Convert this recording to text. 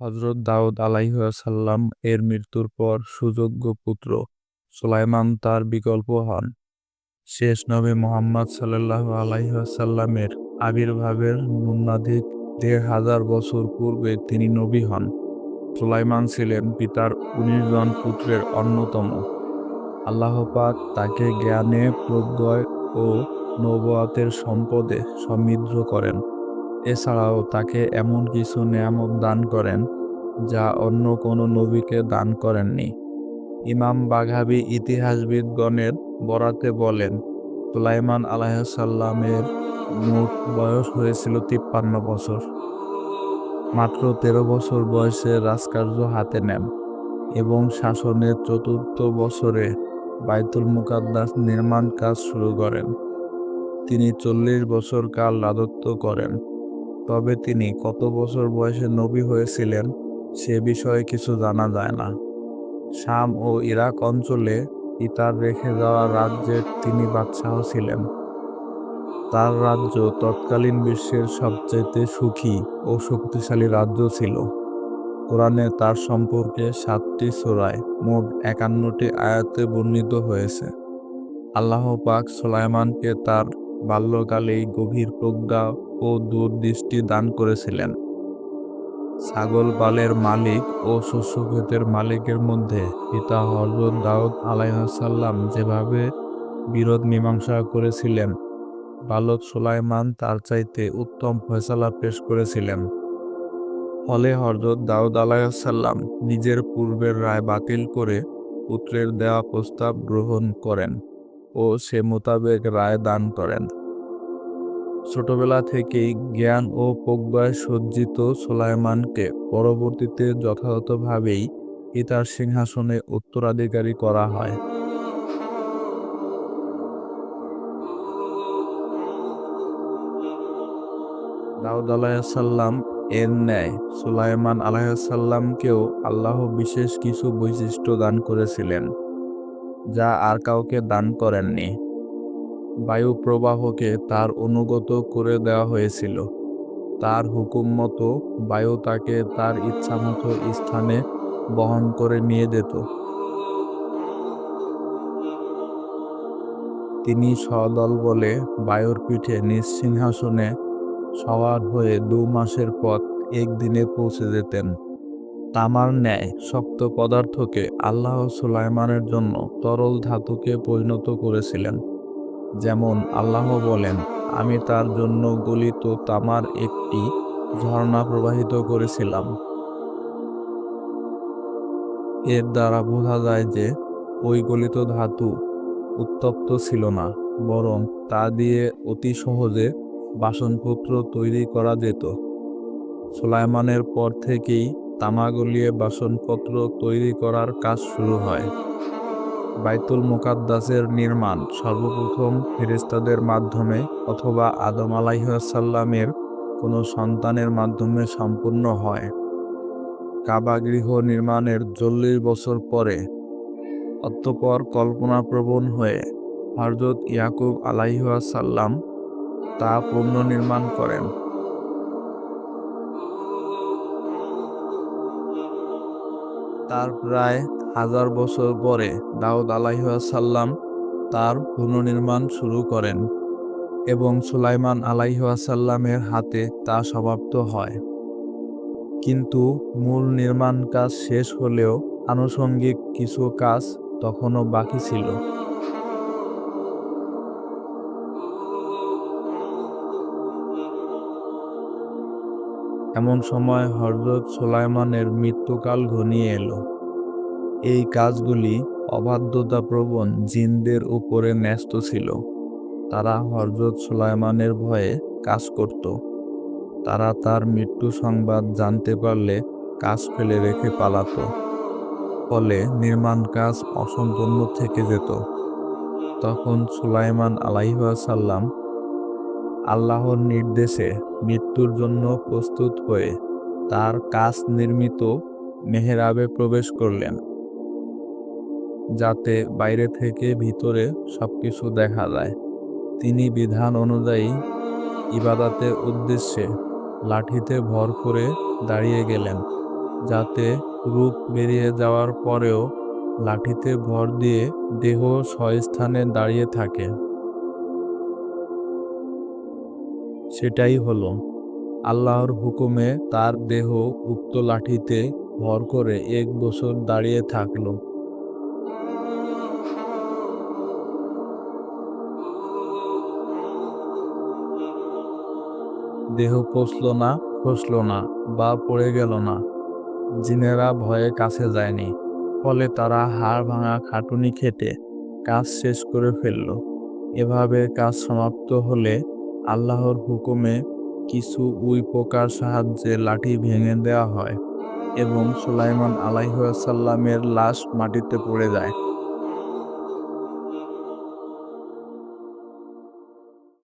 হযরত দাউদ আলাইহিসসালাম এর মৃত্যুর পর সুযোগ্য পুত্র সুলাইমান তার বিকল্প হন। শেষ নবী মোহাম্মদ সাল্লাল্লাহু আলাইহি ওয়াসাল্লামের আবির্ভাবের ন্যূনাধিক দেড় হাজার বছর পূর্বে তিনি নবী হন। সুলাইমান ছিলেন পিতার উনিশ জন পুত্রের অন্যতম। আল্লাহ পাক তাকে জ্ঞানে, প্রত্যয় ও নবুয়াতের সম্পদে সমৃদ্ধ করেন। এছাড়াও তাকে এমন কিছু নেয়ামত দান করেন যা অন্য কোনো নবীকে দান করেননি। ইমাম বাঘাবী ইতিহাসবিদগণের বরাতে বলেন, সুলাইমান আলাইহিসসালামের মোট বয়স হয়েছিল তিপ্পান্ন বছর। মাত্র তেরো বছর বয়সে রাজকার্য হাতে নেন এবং শাসনের চতুর্থ বছরে বাইতুল মুকাদ্দাস নির্মাণ কাজ শুরু করেন। তিনি চল্লিশ বছর কাল রাজত্ব করেন। তবে তিনি কত বছর বয়সে নবী হয়েছিলেন সে বিষয়ে কিছু জানা যায় না। শাম ও ইরাক অঞ্চলে পিতার রেখে যাওয়া রাজ্যের তিনি বাদশাহ ছিলেন। তার রাজ্য তৎকালীন বিশ্বের সবচাইতে সুখী ও শক্তিশালী রাজ্য ছিল। কোরআনে তার সম্পর্কে সাতটি সূরায় মোট একান্নটি আয়াতে বর্ণিত হয়েছে। আল্লাহ পাক সুলাইমানকে তার বাল্যকালেই গভীর প্রজ্ঞা ও দূরদৃষ্টি দান করেছিলেন। ছাগল পালের মালিক ও শস্যক্ষেতের মালিকের মধ্যে পিতা হযরত দাউদ আলাইহিসসালাম যেভাবে বিরোধ মীমাংসা করেছিলেন, বালক সুলাইমান তার চাইতে উত্তম ফয়সালা পেশ করেছিলেন। ফলে হযরত দাউদ আলাইহিসসালাম নিজের পূর্বের রায় বাতিল করে পুত্রের দেওয়া প্রস্তাব গ্রহণ করেন ও সে মোতাবেক রায় দান করেন। ছোটবেলা থেকেই জ্ঞান ও প্রজ্ঞায় সজ্জিত সুলাইমানকে পরবর্তীতে যথাযথভাবেই পিতার সিংহাসনে উত্তরাধিকারী করা হয়। দাউদ আলাইহিসসালাম এর ন্যায় সুলাইমান আলাইহিসসালামকেও আল্লাহ বিশেষ কিছু বৈশিষ্ট্য দান করেছিলেন, যা আর কাউকে দান করেননি। বায়ু প্রবাহকে তার অনুগত করে দেওয়া হয়েছিল। তার হুকুম মতো বায়ু তাকে তার ইচ্ছামতো স্থানে বহন করে নিয়ে যেত। তিনি সদল বলে বায়ুর পিঠে নিজ সিংহাসনে সওয়ার হয়ে দু মাসের পথ একদিনে পৌঁছে যেতেন। তামার ন্যায় শক্ত পদার্থকে আল্লাহ সুলাইমানের জন্য তরল ধাতুকে পরিণত করেছিলেন। যেমন আল্লাহ বলেন, আমি তার জন্য গলিত তামার একটি ঝর্ণা প্রবাহিত করেছিলাম। এর দ্বারা বোঝা যায় যে ওই গলিত ধাতু উত্তপ্ত ছিল না, বরং তা দিয়ে অতি সহজে বাসনপত্র তৈরি করা যেত। সুলাইমানের পর থেকেই তামা গলিয়ে বাসনপত্র তৈরি করার কাজ শুরু হয়। বায়তুল মুকাদ্দাসের নির্মাণ সর্বপ্রথম ফেরেশতাদের মাধ্যমে অথবা আদম আলাইহিসসালামের কোনো সন্তানের মাধ্যমে সম্পূর্ণ হয়। কাবা গৃহ নির্মাণের চল্লিশ বছর পরে অতঃপর কল্পনাপ্রবণ হয়ে হযরত ইয়াকুব আলাইহিসসালাম তা পুনর্নির্মাণ করেন। তার প্রায় হাজার বছর পরে দাউদ সাল্লাম তার পুনর্নির্মাণ শুরু করেন এবং সুলাইমান সাল্লামের হাতে তা সমাপ্ত হয়। কিন্তু মূল নির্মাণ কাজ শেষ হলেও আনুষঙ্গিক কিছু কাজ তখনও বাকি ছিল। এমন সময় হযরত সুলাইমানের মৃত্যুকাল ঘনিয়ে এল। এই কাজগুলি অবাধ্যতাপ্রবণ জিনদের উপরে ন্যস্ত ছিল। তারা হযরত সুলাইমানের ভয়ে কাজ করত। তারা তার মৃত্যু সংবাদ জানতে পারলে কাজ ফেলে রেখে পালাত। ফলে নির্মাণ কাজ অসম্পূর্ণ থেকে যেত। তখন সুলাইমান আলাইহিসসালাম আল্লাহর নির্দেশে মৃত্যুর জন্য প্রস্তুত হয়ে তার কাজ নির্মিত মেহরাবে প্রবেশ করলেন, যাতে বাইরে থেকে ভিতরে সব কিছু দেখা যায়। তিনি বিধান অনুযায়ী ইবাদতের উদ্দেশ্যে লাঠিতে ভর করে দাঁড়িয়ে গেলেন। যাতে রূপ বেরিয়ে যাওয়ার পরেও লাঠিতে ভর দিয়ে দেহ স্বস্থানে দাঁড়িয়ে থাকে সেটাই হলো। আল্লাহর হুকুমে তার দেহ উক্ত লাঠিতে ভর করে এক বছর দাঁড়িয়ে থাকল। দেহ পচল না, খসল না বা পড়ে গেল না। জিনেরা ভয়ে কাছে যায়নি। ফলে তারা হাড় ভাঙা খাটুনি খেটে কাজ শেষ করে ফেলল। এভাবে কাজ সমাপ্ত হলে আল্লাহর হুকুমে কিছু উই পোকার সাহায্যে লাঠি ভেঙে দেওয়া হয় এবং সুলাইমান আলাইসাল্লামের লাশ মাটিতে পড়ে যায়।